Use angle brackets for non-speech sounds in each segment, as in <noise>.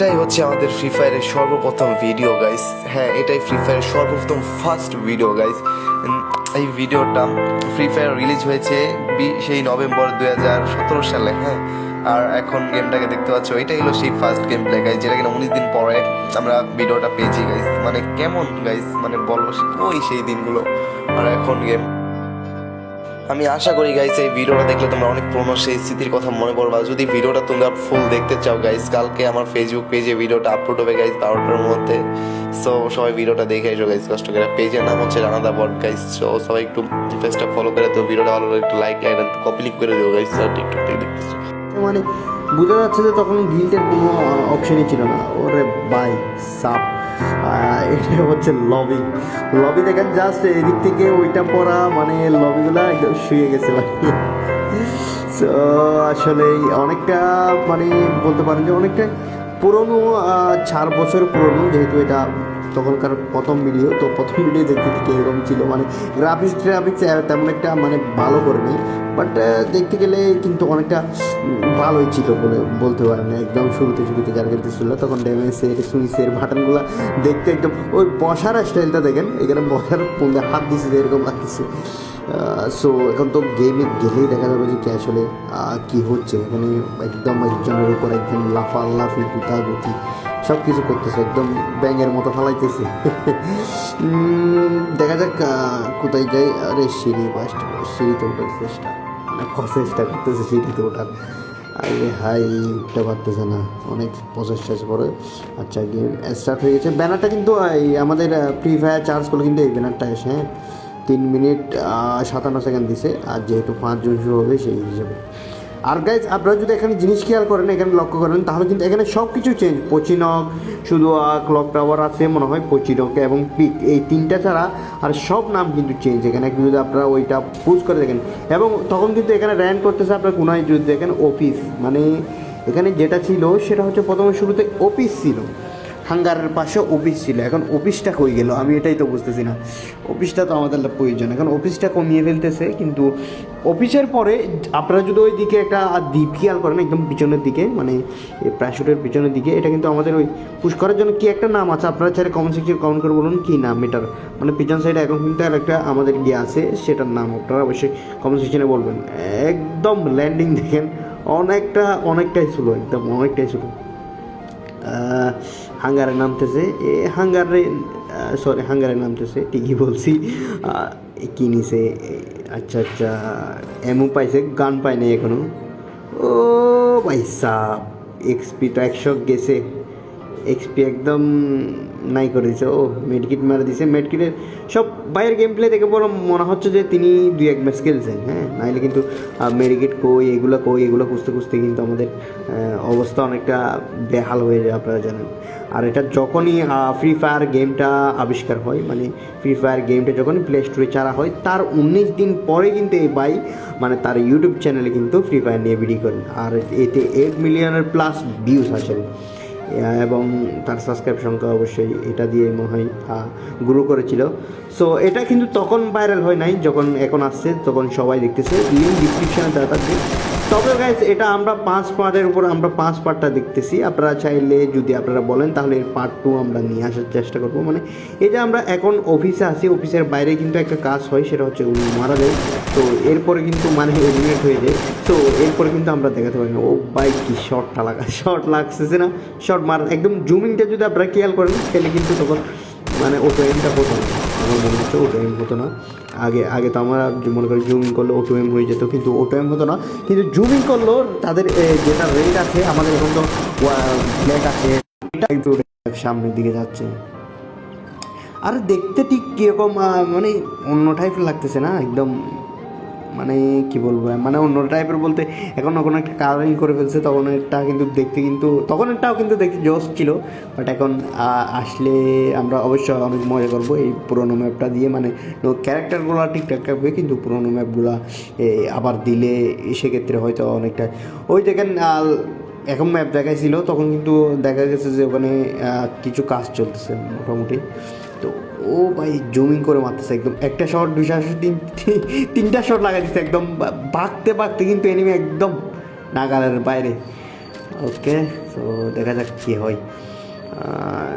এটাই হচ্ছে আমাদের ফ্রি ফায়ারের সর্বপ্রথম ভিডিও গাইস হ্যাঁ এটাই ফ্রি ফায়ারের সর্বপ্রথম ফার্স্ট ভিডিও গাইস এই ভিডিওটা ফ্রি ফায়ার রিলিজ হয়েছে সেই নভেম্বর দুই হাজার সতেরো সালে হ্যাঁ। আর এখন গেমটাকে দেখতে পাচ্ছ, এটাই হলো সেই ফার্স্ট গেম প্লে গাইস যেটা কিনা উনিশ দিন পরে আমরা ভিডিওটা পেয়েছি গাইস মানে কেমন গাইস মানে বলব সে- ওই সেই দিনগুলো। আর এখন গেম আমি আশা করি গাইস এই ভিডিওটা দেখলে তোমরা অনেক পুরনো সেই স্মৃতির কথা মনে পড়বা। যদি ভিডিওটা তোমরা ফুল দেখতে চাও গাইস কালকে আমার ফেসবুক পেজে ভিডিওটা আপলোড হবে গাইস বারোটার মধ্যে সো সবাই ভিডিওটা দেখে এসো গাইস কষ্ট করে। পেজের নাম হচ্ছে রানাদা বট গাইস সো সবাই একটু পেজটা ফলো করে তো ভিডিওটা ভালো একটু লাইক লাইক কপি লিক করে দিও গাইস আর টিকটক থেকে দেখতেছো। মানে বোঝা যাচ্ছে যে তখন গিল্টের কোনো অপশনই ছিল না। ওরে বাই সাপ। এটা হচ্ছে লবি লবি দেখেন জাস্ট এদিক থেকে ওইটা পরা মানে লবিগুলো একদম শুয়ে গেছে মানে। আসলে অনেকটা মানে বলতে পারেন যে অনেকটা পুরনো চার বছর পুরনো যেহেতু এটা তখনকার প্রথম ভিডিও তো প্রথম ভিডিও দেখতে থেকে এরকম ছিল। মানে গ্রাফিক্স ট্রাফিক্স তেমন একটা মানে ভালো করেনি বাট দেখতে গেলে কিন্তু অনেকটা ভালোই ছিল বলে বলতে পারেন। একদম শুরুতে শুরুতে যারা খেলতেছিল তখন ড্যামেজের সুইচের বাটনগুলো দেখতে একদম ওই বসার স্টাইলটা দেখেন, এখানে বসার কোনটা হাত যে এরকম লাগতেছে। সো এখন তো গেমে গেলেই দেখা যাবে যে কি আসলে কী হচ্ছে। এখানে একদম একজনের উপর একদম লাফা লাফি গুতাগুতি সব কিছু করতেছে, একদম ব্যাঙের মতো ফালাইতেছে। দেখা যাক কোথায় যাই। আরে, সিঁড়ি বাস্ট সিঁড়িতে ওঠার চেষ্টা। মানে চেষ্টা করতেছে সিঁড়িতে ওঠার। আরে, হাই, উঠতে পারতেছে না। অনেক প্রচেষ্টা পরে। আচ্ছা গেম স্টার্ট হয়ে গেছে। ব্যানারটা কিন্তু আমাদের ফ্রি ফায়ার চার্জ করলে কিন্তু এই ব্যানারটা এসে হ্যাঁ তিন মিনিট সাতান্ন সেকেন্ড দিছে। আর যেহেতু পাঁচজন শুরু হবে, সেই হিসেবে। আর গাইজ আপনারা যদি এখানে জিনিস খেয়াল করেন, এখানে লক্ষ্য করেন, তাহলে কিন্তু এখানে সব কিছু চেঞ্জ পচিনক শুধু ক্লক টাওয়ার আছে, মনে হয় পচিনক এবং পিক এই তিনটা ছাড়া আর সব নাম কিন্তু চেঞ্জ এখানে। যদি আপনারা ওইটা পুজ করে দেখেন। এবং তখন কিন্তু এখানে র্যান করতেছে আপনার কোনায় যদি দেখেন অফিস মানে এখানে যেটা ছিল, সেটা হচ্ছে প্রথমে শুরুতে অফিস ছিল। হাঙ্গারের পাশে অফিস ছিল। এখন অফিসটা কই গেল? আমি এটাই তো বুঝতেছি না। অফিসটা তো আমাদের প্রয়োজন। এখন অফিসটা কমিয়ে ফেলতেছে কিন্তু অফিসের পরে আপনারা যদি ওই দিকে একটা দ্বীপ খেয়াল করেন একদম পিছনের দিকে মানে প্যাশুটের পিছনের দিকে এটা কিন্তু আমাদের ওই পুশ করার জন্য কি একটা নাম আছে? আপনারা চাইলে কমেন্ট সেকশন কমেন্ট করে বলুন কী নাম এটার। মানে পিছন সাইডে এখন কিন্তু আর একটা আমাদের গিয়ে আছে সেটার নাম আপনারা অবশ্যই কমেন্ট সেকশনে বলবেন। একদম ল্যান্ডিং দেখেন অনেকটা অনেকটাই স্লো একদম অনেকটাই আহ, হাঙ্গারে নামতেছে। এ হাঙ্গারে সরি হাঙ্গারে নামতেছে ঠিকই বলছি। আহ, এ কি নিছে? এ, আচ্ছা আচ্ছা এমও পাইছে গান পায়নি এখনও। ও পাইসা এক্সপি তো একশো গেছে। এক্সপি একদম নাই করে দিছে। ও মেডকিট মারা দিছে। মেডকিটের সব বাইরের গেম প্লে দেখে বড় মনে হচ্ছে যে তিনি দুই এক ম্যাচ খেলছেন হ্যাঁ? নাইলে কিন্তু মেডিকেট কই, এগুলো কই, এগুলো খুঁজতে খুঁজতে কিন্তু আমাদের অবস্থা অনেকটা বেহাল হয়ে যায়, আপনারা জানেন। আর এটা যখনই ফ্রি ফায়ার গেমটা আবিষ্কার হয় মানে ফ্রি ফায়ার গেমটা যখনই প্লে স্টোরে চারা হয়, তার উনিশ দিন পরে কিন্তু এই ভাই মানে তার ইউটিউব চ্যানেলে কিন্তু ফ্রি ফায়ার নিয়ে ভিডিও করেন। আর এতে এইট মিলিয়নের প্লাস ভিউজ আসেন। এবং তার সাবস্ক্রাইব সংখ্যা অবশ্যই এটা দিয়ে মনে হয় গ্রো করেছিল। সো এটা কিন্তু তখন ভাইরাল হয় নাই, যখন এখন আসছে, তখন সবাই দেখতেছে। লিঙ্ক ডিসক্রিপশানে দেওয়া থাকবে। তবে গাইজ এটা আমরা পাঁচ পার্টের উপর আমরা পাঁচ পার্টটা দেখতেছি। আপনারা চাইলে যদি আপনারা বলেন, তাহলে এর পার্ট টু আমরা নিয়ে আসার চেষ্টা করব। মানে এই যে আমরা এখন অফিসে আসি অফিসের বাইরে কিন্তু একটা কাজ হয়, সেটা হচ্ছে উনি মারা যায়। তো এরপরে কিন্তু মানে এলিমিনেট হয়ে যায়। তো এরপরে কিন্তু আমরা দেখাতে পারি না। ও বাইক কি শর্টটা লাগা শর্ট লাগতেছে না। শর্ট মারা, একদম জুমিংটা যদি আপনারা খেয়াল করেন, তাহলে কিন্তু তখন মানে ওটো এমটা হতো আমার মনে হচ্ছে ওটো এম হতো না। আগে আগে তো আমার মনে করি জুমিং করলে ওটো এম হয়ে যেত, কিন্তু ওটো এম হতো না। কিন্তু জুমিং করলেও তাদের যেটা রেট আছে, আমাদের এখন তো ব্ল্যাক আছে। সামনের দিকে যাচ্ছে। আর দেখতে ঠিক কীরকম মানে অন্য টাইপের লাগতেছে না, একদম মানে কি বলব মানে অন্য টাইপের বলতে এখন কোনো একটা কালারিং করে ফেলছে তখন এটা কিন্তু দেখতে কিন্তু, তখন এটাও কিন্তু দেখতে জোস ছিল বাট এখন আসলে আমরা অবশ্যই অনেক মজা করব এই পুরোনো ম্যাপটা দিয়ে মানে ক্যারেক্টারগুলো ঠিকঠাক থাকবে কিন্তু পুরোনো ম্যাপগুলো আবার দিলে সেক্ষেত্রে হয়তো অনেকটা, ওই দেখেন এখন ম্যাপ দেখাইছিল, তখন কিন্তু দেখা গেছে যে ওখানে কিছু কাজ চলতেছে মোটামুটি। ও ভাই জুমিং করে মারতেছে একদম। একটা শট দুইটা শট তিন তিন- তিনটা শট লাগাই দিচ্ছে একদম। বাঁকতে বাঁকতে কিন্তু এনিমি একদম নাগালের বাইরে। ওকে তো দেখা যাক কী হয়।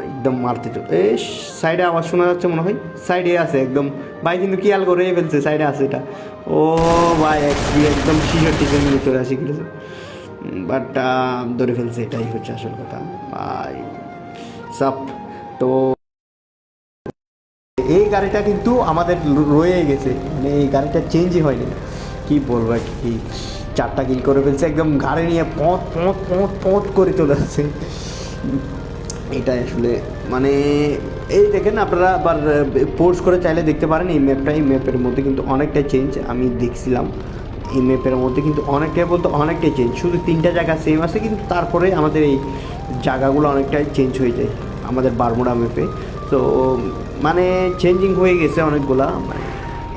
একদম মারতে চল এ সাইডে আওয়াজ শোনা যাচ্ছে মনে হয়। সাইডে আছে একদম। ভাই কিন্তু কিয়াল করে ফেলছে? সাইডে আছে এটা। ও ভাই একদম শিশর টিচার নিয়ে চলে আসি গেছে বাট ধরে ফেলছে, এটাই হচ্ছে আসল কথা। ভাই সাপ তো এই গাড়িটা কিন্তু আমাদের রয়ে গেছে। মানে এই গাড়িটা চেঞ্জই হয়নি। কি বলব কি চারটা কিল করে ফেলছে, একদম গাড়ি নিয়ে পথ পথ পথ পথ করে চলে আসছে। এটা আসলে মানে এই দেখেন আপনারা আবার পোস্ট করে চাইলে দেখতে পারেন, এই ম্যাপটা এই ম্যাপের মধ্যে কিন্তু অনেকটাই চেঞ্জ আমি দেখছিলাম। এই ম্যাপের মধ্যে কিন্তু অনেকটাই বলতে অনেকটাই চেঞ্জ শুধু তিনটা জায়গা সেম আছে, কিন্তু তারপরে আমাদের এই জায়গাগুলো অনেকটাই চেঞ্জ হয়ে যায়, আমাদের বারমুডা ম্যাপে তো মানে চেঞ্জিং হয়ে গেছে অনেকগুলা মানে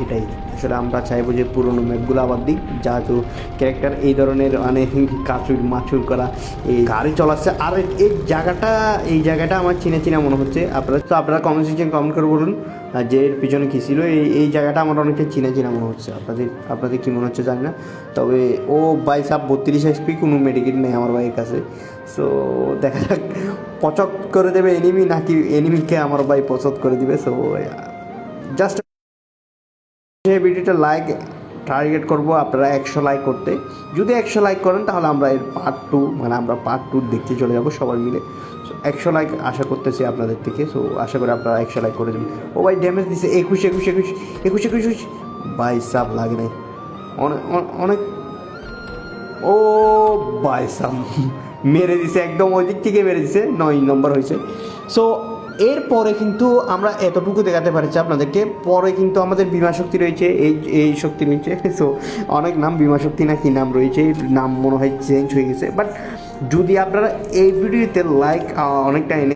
এটাই। আসলে আমরা চাইব যে পুরোনো ম্যাপগুলো আবার দিক, যেহেতু ক্যারেক্টার এই ধরনের মানে কাচুর মাচুর করা এই গাড়ি চলাচ্ছে। আর এই জায়গাটা এই জায়গাটা আমার চিনে চিনে মনে হচ্ছে। আপনারা তো আপনারা কমেন্ট সেকশন কমেন্ট করে বলুন। আর যে এর পিছনে কী ছিল, এই এই জায়গাটা আমার অনেকটা চিনা চিনা মনে হচ্ছে। আপনাদের আপনাদের কী মনে হচ্ছে জানি না। তবে ও বাই সাপ বত্রিশ এসপি কোনো মেডিকেট নেই আমার ভাইয়ের কাছে। সো দেখা যাক, পচক করে দেবে এনিমি নাকি এনিমিকে আমার ভাই পচক করে দিবে। সো জাস্ট ভিডিওটা লাইক টার্গেট করব আপনারা একশো লাইক করতে। যদি একশো লাইক করেন, তাহলে আমরা এর পার্ট টু মানে আমরা পার্ট টু দেখতে চলে যাব সবাই মিলে। একশো লাইক আশা করতেছি আপনাদের থেকে। সো আশা করি আপনারা একশো লাইক করে দেবেন ও ভাই ড্যামেজ দিছে। একুশ একুশ একুশ একুশ একুশ একুশ। বাই সাপ লাগে নাই। অনেক অনেক ও বাই সাম মেরে দিছে একদম ওই দিক থেকে মেরে দিছে। নয় নম্বর হয়েছে। সো এরপরে কিন্তু আমরা এতটুকু দেখাতে পারছি আপনাদেরকে। পরে কিন্তু আমাদের বিমা শক্তি রয়েছে, এই এই শক্তি রয়েছে সো <laughs> অনেক নাম, বিমা শক্তি না, কি নাম রয়েছে? নাম মনে হয় চেঞ্জ হয়ে গেছে। বাট যদি আপনারা এই ভিডিওতে লাইক অনেকটা এনে